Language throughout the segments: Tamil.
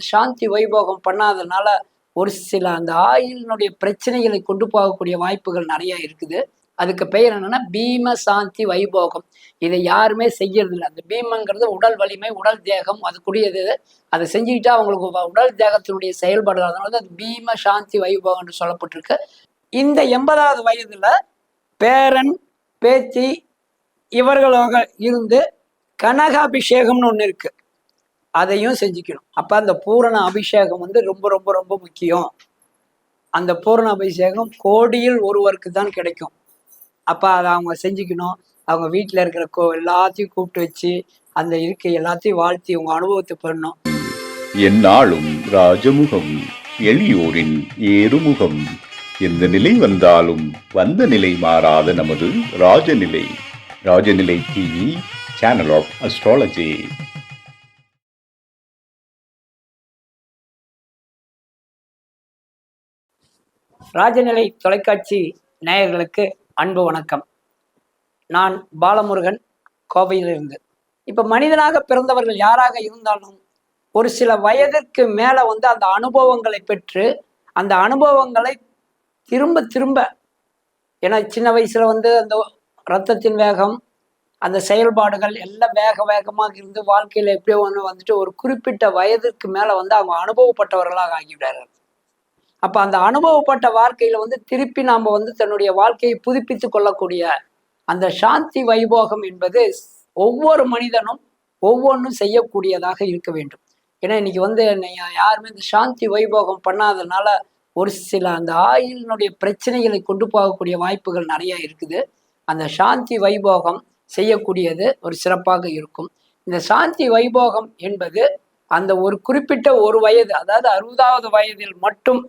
சாந்தி வைபோகம் பண்ணாதனால ஒரு சில அந்த ஆயிலினுடைய பிரச்சனைகளை கொண்டு போகக்கூடிய வாய்ப்புகள் நிறைய இருக்குது. அதுக்கு பெயர் என்னன்னா பீம சாந்தி வைபோகம். இதை யாருமே செய்யறது இல்லை அந்த பீமங்கிறது உடல் வலிமை உடல் தேகம் அதுக்குரியது அதை செஞ்சுக்கிட்டா அவங்களுக்கு உடல் தேகத்தினுடைய செயல்பாடு. அதனால தான் அது பீம சாந்தி வைபோகம் என்று சொல்லப்பட்டிருக்கு. இந்த எண்பதாவது வயதுல பேரன் பேத்தி இவர்களாக இருந்து கனகாபிஷேகம்னு ஒன்று இருக்கு. அதையும் செஞ்சுக்கணும். அப்ப அந்த பூரண அபிஷேகம் வந்து ரொம்ப ரொம்ப ரொம்ப முக்கியம். அந்த பூரண அபிஷேகம் கோடியில் ஒருவருக்கு தான் கிடைக்கும். அப்ப அதை அவங்க செஞ்சுக்கணும். அவங்க வீட்டில் இருக்கிற கோ எல்லாத்தையும் கூப்பிட்டு வச்சு அந்த இருக்கை எல்லாத்தையும் வாழ்த்தி உங்க அனுபவத்தை பண்ணும் என்னாலும் ராஜமுகம் எளியோரின் ஏறுமுகம். எந்த நிலை வந்தாலும் வந்த நிலை மாறாத நமது Rajanilai. Rajanilai TV channel of astrology Rajanilai தொலைக்காட்சி நேயர்களுக்கு அன்பு வணக்கம். நான் பாலமுருகன் கோவையிலிருந்து. இப்ப மனிதனாக பிறந்தவர்கள் யாராக இருந்தாலும் ஒரு சில வயதிற்கு மேல வந்து அந்த அனுபவங்களை பெற்று அந்த அனுபவங்களை திரும்ப திரும்ப ஏன்னா சின்ன வயசுல வந்து அந்த ரத்தத்தின் வேகம் அந்த செயல்பாடுகள் எல்லாம் வேக வேகமாக இருந்து வாழ்க்கையில் எப்படியோ ஒன்று வந்துட்டு ஒரு குறிப்பிட்ட வயதிற்கு மேலே வந்து அவங்க அனுபவப்பட்டவர்களாக ஆகிவிடுறார்கள் அப்ப அந்த அனுபவப்பட்ட வாழ்க்கையில வந்து திருப்பி நாம வந்து தன்னுடைய வாழ்க்கையை புதுப்பித்து கொள்ளக்கூடிய அந்த சாந்தி வைபோகம் என்பது ஒவ்வொரு மனிதனும் ஒவ்வொன்றும் செய்யக்கூடியதாக இருக்க வேண்டும். ஏன்னா இன்னைக்கு வந்து நீங்க யாருமே இந்த சாந்தி வைபோகம் பண்ணாதனால ஒரு சில அந்த ஆயிலினுடைய பிரச்சனைகளை கொண்டு போகக்கூடிய வாய்ப்புகள் நிறைய இருக்குது. அந்த சாந்தி வைபோகம் செய்யக்கூடியது ஒரு சிறப்பாக இருக்கும். இந்த சாந்தி வைபோகம் என்பது அந்த ஒரு குறிப்பிட்ட ஒரு வயது அதாவது அறுபதாவது வயதில் மட்டும்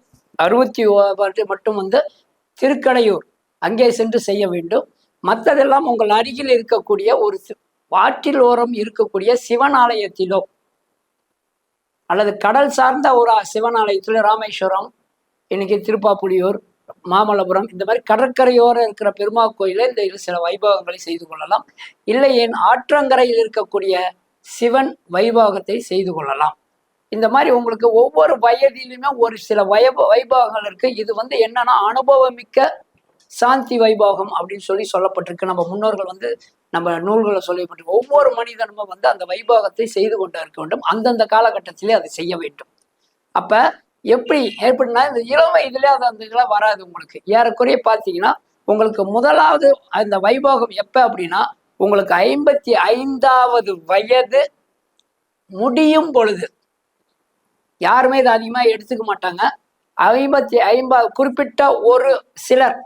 அறுபத்தி ஓ- மட்டும் வந்து திருக்கடையூர் அங்கே சென்று செய்ய வேண்டும். மற்றதெல்லாம் உங்கள் அருகில் இருக்கக்கூடிய ஒரு வாற்றில் ஆற்றில் ஓரம் இருக்கக்கூடிய சிவன் ஆலயத்திலோ அல்லது கடல் சார்ந்த ஒரு சிவன் ஆலயத்திலோ ராமேஸ்வரம் இன்னைக்கு திருப்பாப்புலியூர் மாமல்லபுரம் இந்த மாதிரி கடற்கரையோரம் இருக்கிற பெருமாள் கோயில இந்த சில வைபவங்களை செய்து கொள்ளலாம். இல்லை என் ஆற்றங்கரையில் இருக்கக்கூடிய சிவன் வைபவத்தை செய்து கொள்ளலாம். இந்த மாதிரி உங்களுக்கு ஒவ்வொரு வயதிலுமே ஒரு சில வய வைபவங்கள் இருக்கு. இது வந்து என்னன்னா அனுபவமிக்க சாந்தி வைபோகம் அப்படின்னு சொல்லி சொல்லப்பட்டிருக்கு. நம்ம முன்னோர்கள் வந்து நம்ம நூல்களை சொல்லப்பட்டிருக்கு ஒவ்வொரு மனிதனும் வந்து அந்த வைபோகத்தை செய்து கொண்டு இருக்க வேண்டும். அந்தந்த காலகட்டத்திலே அதை செய்ய வேண்டும். அப்ப எப்படி ஏற்படுனா இந்த இளம் வயதுல அது அந்த இதெல்லாம் வராது உங்களுக்கு. ஏறக்குறைய பார்த்தீங்கன்னா உங்களுக்கு முதலாவது அந்த வைபோகம் எப்ப அப்படின்னா உங்களுக்கு ஐம்பத்தி ஐந்தாவது வயது முடியும் பொழுது. யாருமே இதை அதிகமாக எடுத்துக்க மாட்டாங்க. ஐம்பத்தி ஐம்பது குறிப்பிட்ட ஒரு சிலர்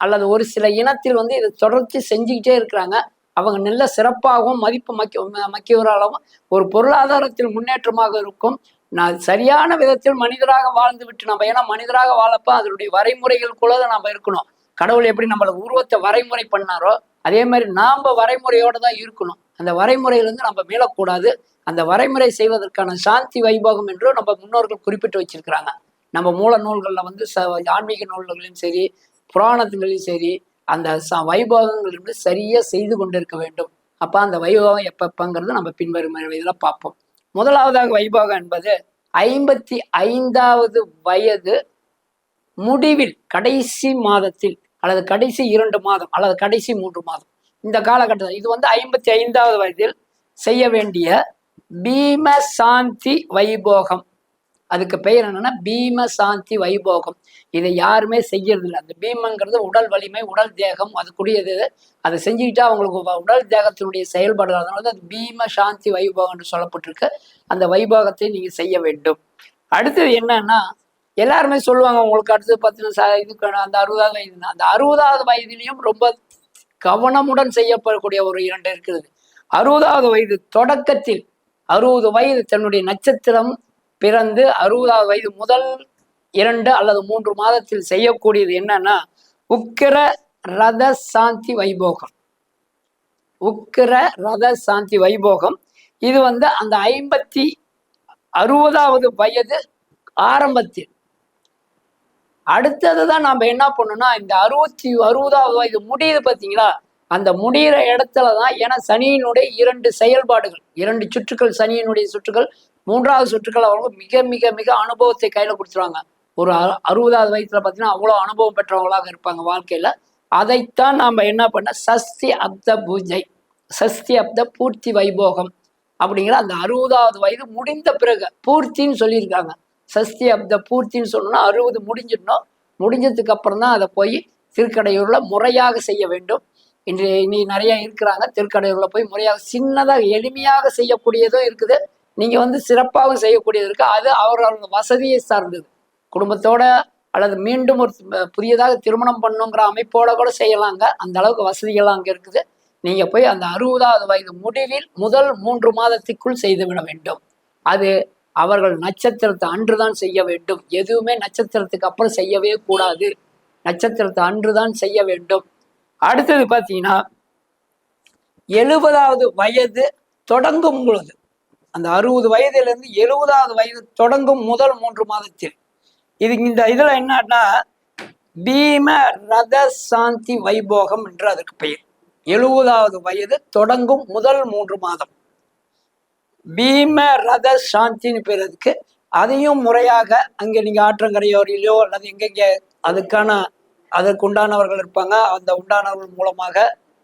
அல்லது ஒரு சில இனத்தில் வந்து இதை தொடர்ச்சி செஞ்சுக்கிட்டே இருக்கிறாங்க. அவங்க நல்ல சிறப்பாகவும் மதிப்பு மக்க மக்கியவராகவும் ஒரு பொருளாதாரத்தில் முன்னேற்றமாக இருக்கும். நான் சரியான விதத்தில் மனிதராக வாழ்ந்து விட்டு நம்ம ஏன்னா மனிதராக வாழப்ப அதனுடைய வரைமுறைகளுக்குள்ள தான் நம்ம இருக்கணும். கடவுள் எப்படி நம்மளை உருவத்தை வரைமுறை பண்ணாரோ அதே மாதிரி நாம் வரைமுறையோடு தான் இருக்கணும். அந்த வரைமுறையிலிருந்து நம்ம மீளக்கூடாது. அந்த வரைமுறை செய்வதற்கான சாந்தி வைபோகம் என்று நம்ம முன்னோர்கள் குறிப்பிட்டு வச்சிருக்கிறாங்க. நம்ம மூல நூல்களில் வந்து ச ஆன்மீக நூல்களிலும் சரி புராணத்துகளிலும் சரி அந்த ச வைபோகங்கள் வந்து சரியாக செய்து கொண்டிருக்க வேண்டும். அப்போ அந்த வைபோகம் எப்பப்பங்கிறது நம்ம பின்வரும் இதில் பார்ப்போம். முதலாவதாக வைபோகம் என்பது ஐம்பத்தி ஐந்தாவது வயது முடிவில் கடைசி மாதத்தில் அல்லது கடைசி இரண்டு மாதம் அல்லது கடைசி மூன்று மாதம். இந்த காலகட்டத்தில் இது வந்து ஐம்பத்தி ஐந்தாவது வயதில் செய்ய வேண்டிய பீம சாந்தி வைபோகம். அதுக்கு பெயர் என்னன்னா பீம சாந்தி வைபோகம். இதை யாருமே செய்யறது இல்லை அந்த பீமங்கிறது உடல் வலிமை உடல் தேகம் அதுக்குரியது அதை செஞ்சுக்கிட்டா அவங்களுக்கு உடல் தேகத்தினுடைய செயல்பாடு அதனால தான் அது பீம சாந்தி வைபோகம் என்று சொல்லப்பட்டிருக்கு. அந்த வைபோகத்தை நீங்க செய்ய வேண்டும். அடுத்தது என்னன்னா எல்லாருமே சொல்லுவாங்க உங்களுக்கு அடுத்து பத்து ச- இதுக்கு அந்த அறுபதாவது வயது அந்த அறுபதாவது வயதிலையும் ரொம்ப கவனமுடன் செய்யப்படக்கூடிய ஒரு இரண்டு இருக்கிறது அறுபதாவது வயது தொடக்கத்தில் அறுபது வயது தன்னுடைய நட்சத்திரம் பிறந்து அறுபதாவது வயது முதல் இரண்டு அல்லது மூன்று மாதத்தில் செய்யக்கூடியது என்னன்னா உக்கிர ரத சாந்தி வைபோகம். உக்கிர ரத சாந்தி வைபோகம். இது வந்து அந்த ஐம்பத்தி அறுபதாவது வயது ஆரம்பத்தில் அடுத்ததுதான் நம்ம என்ன பண்ணணும்னா இந்த அறுபத்தி அறுபதாவது வயது முடியுது பார்த்தீங்களா அந்த முடிகிற இடத்துல தான் ஏன்னா சனியினுடைய இரண்டு செயல்பாடுகள். இரண்டு சுற்றுக்கள் சனியினுடைய சுற்றுகள் மூன்றாவது சுற்றுக்கள் அவங்க மிக மிக மிக அனுபவத்தை கையில் கொடுத்துருவாங்க. ஒரு அறுபதாவது வயசுல பார்த்தீங்கன்னா அவ்வளோ அனுபவம் பெற்றவங்களாக இருப்பாங்க வாழ்க்கையில. அதைத்தான் நாம் என்ன பண்ண சஸ்தி அப்த பூஜை சஸ்தி அப்த பூர்த்தி வைபோகம் அப்படிங்கிற அந்த அறுபதாவது வயது முடிந்த பிறகு பூர்த்தின்னு சொல்லியிருக்காங்க. சஷ்டி அப்த பூர்த்தின்னு சொல்லணும்னா அறுபது முடிஞ்சிடணும். முடிஞ்சதுக்கு அப்புறம் தான் அதை போய் திருக்கடையூரில் முறையாக செய்ய வேண்டும். இன்று இனி நிறைய இருக்கிறாங்க. திருக்கடையூரில் போய் முறையாக சின்னதாக எளிமையாக செய்யக்கூடியதும் இருக்குது. நீங்கள் வந்து சிறப்பாகவும் செய்யக்கூடியது இருக்குது அது அவர்களோட வசதியை சார்ந்தது. குடும்பத்தோட அல்லது மீண்டும் ஒரு புதியதாக திருமணம் பண்ணுங்கிற அமைப்போட கூட செய்யலாங்க. அந்த அளவுக்கு வசதிகள்லாம் அங்கே இருக்குது. நீங்கள் போய் அந்த அறுபதாவது வயது முடிவில் முதல் மூன்று மாதத்திற்குள் செய்துவிட வேண்டும். அது அவர்கள் நட்சத்திரத்தை அன்றுதான் செய்ய வேண்டும். எதுவுமே நட்சத்திரத்துக்கு அப்புறம் செய்யவே கூடாது. நட்சத்திரத்தை அன்றுதான் செய்ய வேண்டும். அடுத்தது பார்த்தீங்கன்னா எழுபதாவது வயது தொடங்கும் பொழுது அந்த அறுபது வயதிலிருந்து எழுபதாவது வயது தொடங்கும் முதல் மூன்று மாதத்தில் இது இந்த இதுல என்னன்னா பீம ரத சாந்தி வைபோகம் என்று அதற்கு பெயர். எழுபதாவது வயது தொடங்கும் முதல் மூன்று மாதம். பீம ரத சாந்தின்னு பேர் அதுக்கு. அதையும் முறையாக அங்கே நீங்கள் ஆற்றங்கரையோரிலோ அல்லது எங்கெங்கே அதுக்கான அதற்கு உண்டானவர்கள் இருப்பாங்க. அந்த உண்டானவர்கள் மூலமாக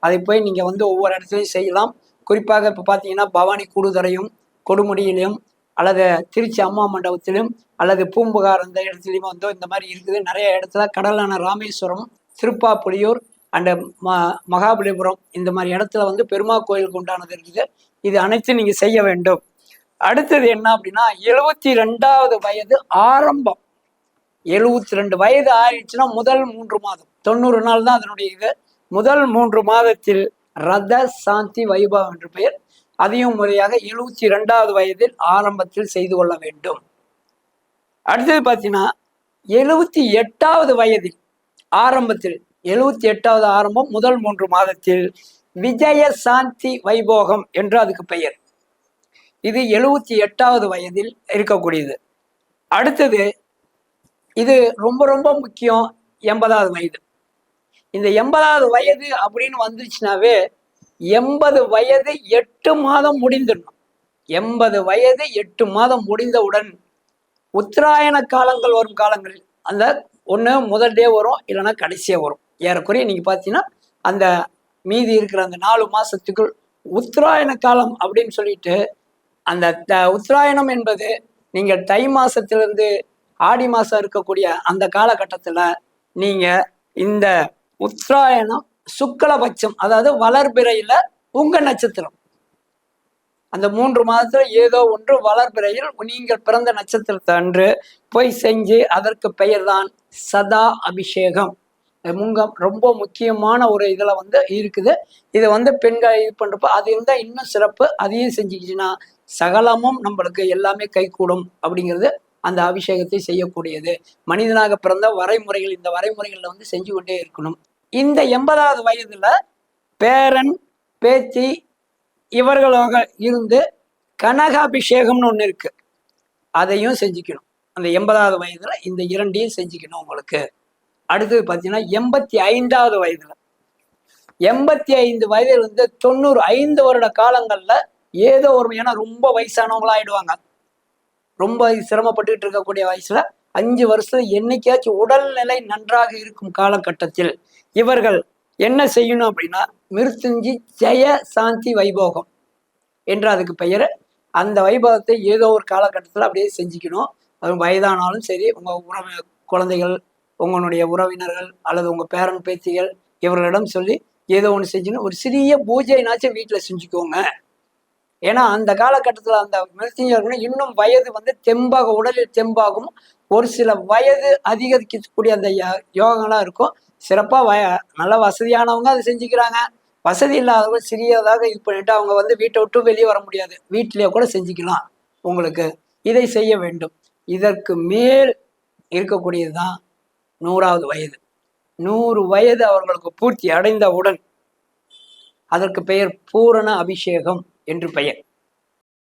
அதை போய் நீங்கள் வந்து ஒவ்வொரு இடத்துலையும் செய்யலாம். குறிப்பாக இப்போ பார்த்தீங்கன்னா பவானி கூடுதுறையும் கொடுமுடியிலையும் அல்லது திருச்சி அம்மா மண்டபத்திலும் அல்லது பூம்புகார் அந்த இடத்துலையும் வந்து இந்த மாதிரி இருக்குது. நிறைய இடத்துல கடலான ராமேஸ்வரம் திருப்பாப்புலியூர் அண்ட் ம மகாபலிபுரம் இந்த மாதிரி இடத்துல வந்து பெருமா கோயிலுக்கு உண்டானது இருக்குது. இது அனைத்தும் நீங்கள் செய்ய வேண்டும். அடுத்தது என்ன அப்படின்னா எழுபத்தி ரெண்டாவது வயது ஆரம்பம். எழுபத்தி ரெண்டு வயது ஆயிடுச்சுன்னா முதல் மூன்று மாதம். தொண்ணூறு நாள் தான் அதனுடைய இது. முதல் மூன்று மாதத்தில் ரத சாந்தி வைபவம் என்று பெயர். அதையும் முறையாக எழுபத்தி ரெண்டாவது வயதில் ஆரம்பத்தில் செய்து கொள்ள வேண்டும். அடுத்தது பார்த்தீங்கன்னா எழுபத்தி எட்டாவது வயதில் ஆரம்பத்தில் எழுபத்தி எட்டாவது ஆரம்பம் முதல் மூன்று மாதத்தில் விஜய சாந்தி வைபோகம் என்று அதுக்கு பெயர். இது எழுபத்தி எட்டாவது வயதில் இருக்கக்கூடியது. அடுத்தது இது ரொம்ப ரொம்ப முக்கியம் எண்பதாவது வயது. இந்த எண்பதாவது வயது அப்படின்னு வந்துருச்சுனாவே எண்பது வயது எட்டு மாதம் முடிந்துடணும். எண்பது வயது எட்டு மாதம் முடிந்தவுடன் உத்தராயண காலங்கள் வரும் காலங்களில். அந்த ஒன்று முதல் டே வரும் இல்லைன்னா கடைசியாக வரும். ஏறக்குறைய நீங்கள் பார்த்தீங்கன்னா அந்த மீதி இருக்கிற அந்த நாலு மாசத்துக்குள் உத்தராயண காலம் அப்படின்னு சொல்லிட்டு அந்த த- உத்தராயணம் என்பது நீங்கள் தை மாசத்திலிருந்து ஆடி மாசம் இருக்கக்கூடிய அந்த காலகட்டத்தில் நீங்க இந்த உத்தராயணம் சுக்கலபட்சம் அதாவது வளர்பிறையில உங்க நட்சத்திரம். அந்த மூன்று மாதத்துல ஏதோ ஒன்று வளர்பிறையில் நீங்கள் பிறந்த நட்சத்திரத்தை அன்று போய் செஞ்சு அதற்கு பெயர்தான் சதா அபிஷேகம். முங்க ரொம்ப முக்கியமான ஒரு இதில் வந்து இருக்குது. இதை வந்து பெண்கள் இது பண்ணுறப்ப அது இருந்தால் இன்னும் சிறப்பு. அதையும் செஞ்சுக்கிச்சுன்னா சகலமும் நம்மளுக்கு எல்லாமே கைகூடும் அப்படிங்கிறது அந்த அபிஷேகத்தை செய்யக்கூடியது. மனிதனாக பிறந்த வரைமுறைகள் இந்த வரைமுறைகளில் வந்து செஞ்சு கொண்டே இருக்கணும். இந்த எண்பதாவது வயதில் பேரன் பேத்தி இவர்களாக இருந்து கனகாபிஷேகம்னு ஒன்று இருக்குது அதையும் செஞ்சுக்கணும். அந்த எண்பதாவது வயதில் இந்த இரண்டையும் செஞ்சுக்கணும் உங்களுக்கு. அடுத்தது பார்த்தீங்கன்னா எண்பத்தி ஐந்தாவது வயதுல. எண்பத்தி ஐந்து வயதுல இருந்து தொண்ணூறு ஐந்து வருட காலங்கள்ல ஏதோ ஒரு ஏன்னா ரொம்ப வயசானவங்களா ஆயிடுவாங்க ரொம்ப சிரமப்பட்டுக்கிட்டு இருக்கக்கூடிய வயசுல அஞ்சு வருஷத்துல என்னைக்காச்சும் உடல்நிலை நன்றாக இருக்கும் காலகட்டத்தில் இவர்கள் என்ன செய்யணும் அப்படின்னா மிருத்துஞ்சி ஜெய சாந்தி வைபோகம் என்று அதுக்கு பெயர் அந்த வைபவத்தை ஏதோ ஒரு காலகட்டத்தில் அப்படியே செஞ்சுக்கணும். அது வயதானாலும் சரி உங்கள் உறவு குழந்தைகள் உங்களுடைய உறவினர்கள் அல்லது உங்க பேரன் பேத்திகள் இவர்களிடம் சொல்லி ஏதோ ஒன்று செஞ்சுன்னு ஒரு சிறிய பூஜைனாச்சும் வீட்டில் செஞ்சுக்கோங்க. ஏன்னா அந்த காலகட்டத்தில் அந்த மிருத்திஞ்சர்கள் இன்னும் வயது வந்து தெம்பாக உடலில் தெம்பாகும். ஒரு சில வயது அதிகரிக்கக்கூடிய அந்த யோகங்களாக இருக்கும். சிறப்பாக வய நல்ல வசதியானவங்க அதை செஞ்சுக்கிறாங்க. வசதி இல்லாதவங்க சிறியதாக இது பண்ணிட்டு அவங்க வந்து வீட்டை விட்டு வெளியே வர முடியாது. வீட்டிலேயே கூட செஞ்சுக்கலாம் உங்களுக்கு. இதை செய்ய வேண்டும். இதற்கு மேல் இருக்கக்கூடியது தான் நூறாவது வயது. நூறு வயது அவர்களுக்கு பூர்த்தி அடைந்தவுடன் அதற்கு பெயர் பூரண அபிஷேகம் என்று பெயர்.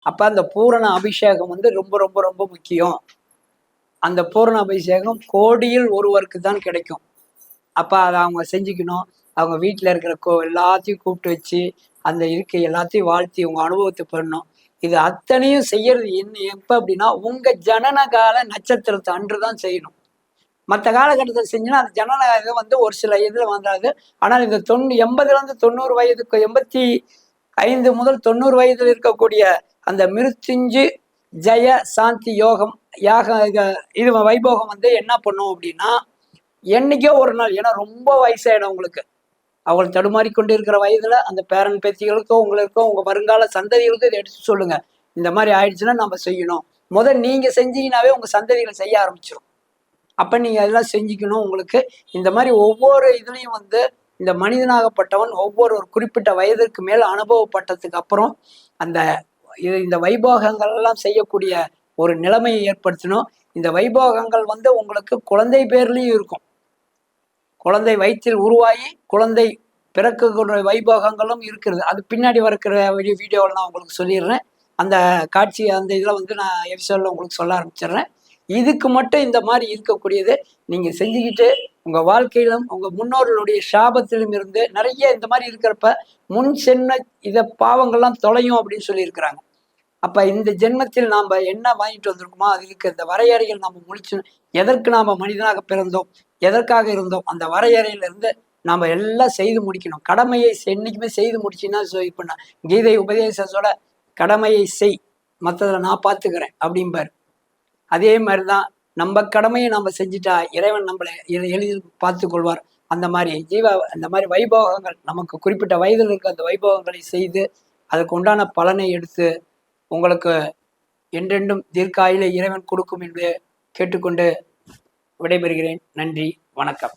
அப்ப அந்த பூரண அபிஷேகம் வந்து ரொம்ப ரொம்ப ரொம்ப முக்கியம். அந்த பூரண அபிஷேகம் கோடியில் ஒருவருக்கு தான் கிடைக்கும். அப்ப அதை அவங்க செஞ்சுக்கணும். அவங்க வீட்டில் இருக்கிற கோ எல்லாத்தையும் கூப்பிட்டு வச்சு அந்த இருக்கை எல்லாத்தையும் வாழ்த்தி உங்க அனுபவத்தை பண்ணணும் இது அத்தனையும் செய்யறது என்ன எப்ப அப்படின்னா உங்க ஜனனகால நட்சத்திரத்தை அன்று தான் செய்யணும். மற்ற காலகட்டத்தில் செஞ்சீங்கன்னா அந்த ஜனநாயகம் வந்து ஒரு சில இதில் வந்தாது. ஆனால் இந்த தொண்ணூ எண்பதுலேருந்து தொண்ணூறு வயதுக்கு எண்பத்தி ஐந்து முதல் தொண்ணூறு வயதில் இருக்கக்கூடிய அந்த மிருத்துஞ்சு ஜெய சாந்தி யோகம் யாக இது வைபோகம் வந்து என்ன பண்ணும் அப்படின்னா என்னைக்கோ ஒரு நாள் ஏன்னா ரொம்ப வயசாயிடும் உங்களுக்கு அவங்களை தடுமாறி கொண்டு இருக்கிற வயதுல அந்த பேரன் பேத்திகளுக்கோ உங்களுக்கோ உங்க வருங்கால சந்ததிகளுக்கோ இதை எடுத்து சொல்லுங்க. இந்த மாதிரி ஆயிடுச்சுன்னா நம்ம செய்யணும். முதல் நீங்க செஞ்சீங்கன்னாவே உங்க சந்ததிகளை செய்ய ஆரம்பிச்சிடும் அப்போ நீங்கள் அதெல்லாம் செஞ்சுக்கணும் உங்களுக்கு. இந்த மாதிரி ஒவ்வொரு இதுலேயும் வந்து இந்த மனிதனாகப்பட்டவன் ஒவ்வொரு ஒரு குறிப்பிட்ட வயதிற்கு மேல் அனுபவப்பட்டதுக்கு அப்புறம் அந்த இது இந்த வைபோகங்கள் எல்லாம் செய்யக்கூடிய ஒரு நிலைமையை ஏற்படுத்தணும். இந்த வைபோகங்கள் வந்து உங்களுக்கு குழந்தை பேர்லேயும் இருக்கும். குழந்தை வயிற்றில் உருவாகி குழந்தை பிறக்கக்கூடிய வைபோகங்களும் இருக்கிறது. அது பின்னாடி வரக்கிற வீடியோவில் நான் உங்களுக்கு சொல்லிடுறேன். அந்த காட்சி அந்த இதில் வந்து நான் எபிசோடில் உங்களுக்கு சொல்ல ஆரம்பிச்சிடுறேன். இதுக்கு மட்டும் இந்த மாதிரி இருக்கக்கூடியது நீங்கள் செஞ்சுக்கிட்டு உங்கள் வாழ்க்கையிலும் உங்கள் முன்னோர்களுடைய சாபத்திலும் இருந்து நிறைய இந்த மாதிரி இருக்கிறப்ப முன் சென்ன இத பாவங்கள்லாம் தொலையும் அப்படின்னு சொல்லியிருக்கிறாங்க. அப்போ இந்த ஜென்மத்தில் நாம் என்ன வாங்கிட்டு வந்திருக்கோமோ அதுக்கு இந்த வரையறைகள் நாம் முடிச்சு எதற்கு நாம் மனிதனாக பிறந்தோம் எதற்காக இருந்தோம் அந்த வரையறையிலிருந்து நாம் எல்லாம் செய்து முடிக்கணும். கடமையை என்னைக்குமே செய்து முடிச்சின்னா இப்போ நான் கீதை உபதேசத்தோட கடமையை செய் மற்றதில் நான் பார்த்துக்கிறேன் அப்படிம்பார். அதே மாதிரி தான் நம்ம கடமையை நம்ம செஞ்சுட்டா இறைவன் நம்மளை எளிதில் பார்த்து கொள்வார் அந்த மாதிரி ஜீவ அந்த மாதிரி வைபோகங்கள் நமக்கு குறிப்பிட்ட வயதில் இருக்க அந்த வைபோகங்களை செய்து அதுக்கு உண்டான பலனை எடுத்து உங்களுக்கு என்றென்றும் தீர்க்காயில இறைவன் கொடுக்கும் என்று கேட்டுக்கொண்டு விடைபெறுகிறேன். நன்றி வணக்கம்.